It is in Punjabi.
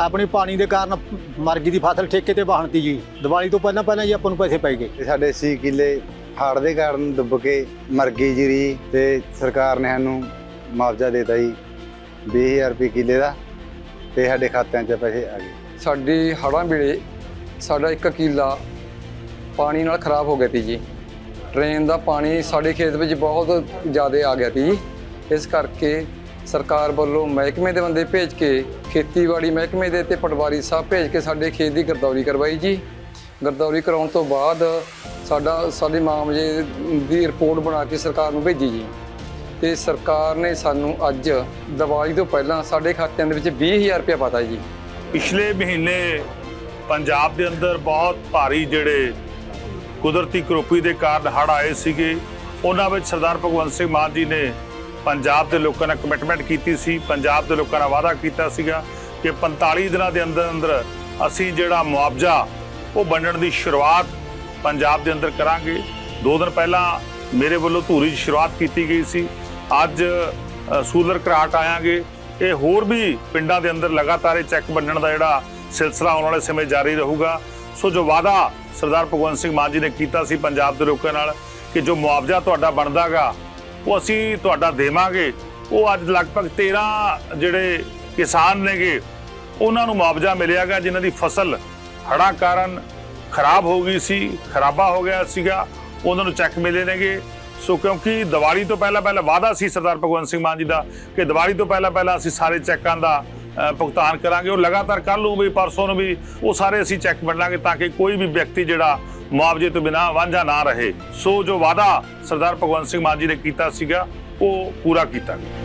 ਆਪਣੀ ਪਾਣੀ ਦੇ ਕਾਰਨ ਮਰਗੀ ਦੀ ਫਸਲ ਠੇਕੇ ਤੇ ਵਾਹਣਤੀ ਜੀ। ਦੀਵਾਲੀ ਤੋਂ ਪਹਿਲਾਂ ਪਹਿਲਾਂ ਜੀ ਆਪਾਂ ਨੂੰ ਪੈਸੇ ਪੈ ਗਏ। ਤੇ ਸਾਡੇ 80 ਕਿੱਲੇ ਹੜ੍ਹ ਦੇ ਕਾਰਨ ਡੁੱਬ ਕੇ ਮਰ ਗਈ ਜੀਰੀ ਤੇ ਸਰਕਾਰ ਨੇ ਸਾਨੂੰ ਮੁਆਵਜ਼ਾ ਦੇਤਾ ਜੀ 20000 ਰੁਪਏ ਕਿੱਲੇ ਦਾ ਤੇ ਸਾਡੇ ਖਾਤਿਆਂ 'ਚ ਪੈਸੇ ਆ ਗਏ। ਸਾਡੀ ਹੜ੍ਹਾਂ ਵੇਲੇ ਸਾਡਾ ਇੱਕ ਕਿੱਲਾ ਪਾਣੀ ਨਾਲ ਖਰਾਬ ਹੋ ਗਿਆ ਤੀ ਜੀ। ਟ੍ਰੇਨ ਦਾ ਪਾਣੀ ਸਾਡੇ ਖੇਤ ਵਿੱਚ ਬਹੁਤ ਜ਼ਿਆਦਾ ਆ ਗਿਆ ਤੀ ਜੀ। ਇਸ ਕਰਕੇ ਸਰਕਾਰ ਵੱਲੋਂ ਮਹਿਕਮੇ ਦੇ ਬੰਦੇ ਭੇਜ ਕੇ ਖੇਤੀਬਾੜੀ ਮਹਿਕਮੇ ਦੇ ਤੇ ਪਟਵਾਰੀ ਸਾਹਿਬ ਭੇਜ ਕੇ ਸਾਡੇ ਖੇਤ ਦੀ ਗਰਦੌਰੀ ਕਰਵਾਈ ਜੀ। ਗਰਦੌਰੀ ਕਰਾਉਣ ਤੋਂ ਬਾਅਦ ਸਾਡਾ, ਸਾਡੇ ਮਾਮਲੇ ਦੀ ਰਿਪੋਰਟ ਬਣਾ ਕੇ ਸਰਕਾਰ ਨੂੰ ਭੇਜੀ ਜੀ। ਤੇ ਸਰਕਾਰ ਨੇ ਸਾਨੂੰ ਅੱਜ ਦੀਵਾਲੀ ਤੋਂ ਪਹਿਲਾਂ ਸਾਡੇ ਖਾਤਿਆਂ ਦੇ ਵਿੱਚ 20000 ਰੁਪਏ ਪਾਤਾ ਜੀ। ਪਿਛਲੇ ਮਹੀਨੇ ਪੰਜਾਬ ਦੇ ਅੰਦਰ ਬਹੁਤ ਭਾਰੀ ਜਿਹੜੇ ਕੁਦਰਤੀ ਕਰੋਪੀ ਦੇ ਕਾਰਨ ਹੜ੍ਹ ਆਏ ਸੀਗੇ, ਉਹਨਾਂ ਵਿੱਚ ਸਰਦਾਰ ਭਗਵੰਤ ਸਿੰਘ ਮਾਨ ਜੀ ਨੇ ਪੰਜਾਬ ਦੇ ਲੋਕਾਂ ਨਾਲ ਕਮਿਟਮੈਂਟ ਕੀਤੀ ਸੀ ਪੰਜਾਬ ਦੇ ਲੋਕਾਂ ਨਾਲ ਵਾਅਦਾ ਕੀਤਾ ਸੀਗਾ ਕਿ 45 ਦਿਨਾਂ ਦੇ ਅੰਦਰ ਅੰਦਰ ਅਸੀਂ ਜਿਹੜਾ ਮੁਆਵਜ਼ਾ ਉਹ ਵੰਡਣ ਦੀ ਸ਼ੁਰੂਆਤ ਪੰਜਾਬ ਦੇ ਅੰਦਰ ਕਰਾਂਗੇ। ਦੋ ਦਿਨ ਪਹਿਲਾਂ ਮੇਰੇ ਵੱਲੋਂ ਧੂਰੀ ਦੀ ਸ਼ੁਰੂਆਤ ਕੀਤੀ ਗਈ ਸੀ। ਅੱਜ ਅ, ਸੂਲਰ ਘਰਾਟ ਆਵਾਂਗੇ ਇਹ ਹੋਰ ਵੀ ਪਿੰਡਾਂ ਦੇ ਅੰਦਰ ਲਗਾਤਾਰ ਇਹ ਚੈੱਕ ਵੰਡਣ ਦਾ ਜਿਹੜਾ ਸਿਲਸਿਲਾ ਆਉਣ ਵਾਲੇ ਸਮੇਂ ਜਾਰੀ ਰਹੂਗਾ। ਸੋ ਜੋ ਵਾਅਦਾ ਸਰਦਾਰ ਭਗਵੰਤ ਸਿੰਘ ਮਾਨ ਜੀ ਨੇ ਕੀਤਾ ਸੀ ਪੰਜਾਬ ਦੇ ਲੋਕਾਂ ਨਾਲ ਕਿ ਜੋ ਮੁਆਵਜ਼ਾ ਤੁਹਾਡਾ ਬਣਦਾਗਾ ਉਹ ਅਸੀਂ ਤੁਹਾਡਾ ਦੇਵਾਂਗੇ। ਉਹ ਅੱਜ ਲਗਭਗ 13 ਜਿਹੜੇ ਕਿਸਾਨ ਨੇਗੇ, ਉਹਨਾਂ ਨੂੰ ਮੁਆਵਜ਼ਾ ਮਿਲਿਆਗਾ ਜਿਨ੍ਹਾਂ ਦੀ ਫਸਲ ਹੜ੍ਹਾਂ ਕਾਰਨ ਖਰਾਬ ਹੋ ਗਈ ਸੀ, ਖਰਾਬਾ ਹੋ ਗਿਆ ਸੀਗਾ, ਉਹਨਾਂ ਨੂੰ ਚੈੱਕ ਮਿਲੇ ਨੇਗੇ। ਸੋ ਕਿਉਂਕਿ ਦੀਵਾਲੀ ਤੋਂ ਪਹਿਲਾਂ ਪਹਿਲਾਂ ਵਾਅਦਾ ਸੀ ਸਰਦਾਰ ਭਗਵੰਤ ਸਿੰਘ ਮਾਨ ਜੀ ਦਾ, ਕਿ ਦੀਵਾਲੀ ਤੋਂ ਪਹਿਲਾਂ ਪਹਿਲਾਂ ਅਸੀਂ ਸਾਰੇ ਚੈੱਕਾਂ ਦਾ ਭੁਗਤਾਨ ਕਰਾਂਗੇ। ਉਹ ਲਗਾਤਾਰ ਕੱਲ ਨੂੰ ਵੀ, ਪਰਸੋਂ ਨੂੰ ਵੀ, ਉਹ ਸਾਰੇ ਅਸੀਂ ਚੈੱਕ ਵੰਡਾਂਗੇ ਤਾਂ ਕਿ ਕੋਈ ਵੀ ਵਿਅਕਤੀ ਜਿਹੜਾ ਮੁਆਵਜ਼ੇ ਤੋਂ ਬਿਨਾਂ ਵਾਂਝਾ ਨਾ ਰਹੇ। ਸੋ ਜੋ ਵਾਅਦਾ ਸਰਦਾਰ ਭਗਵੰਤ ਸਿੰਘ ਮਾਨ ਜੀ ਨੇ ਕੀਤਾ ਸੀਗਾ, ਉਹ ਪੂਰਾ ਕੀਤਾ ਗਿਆ।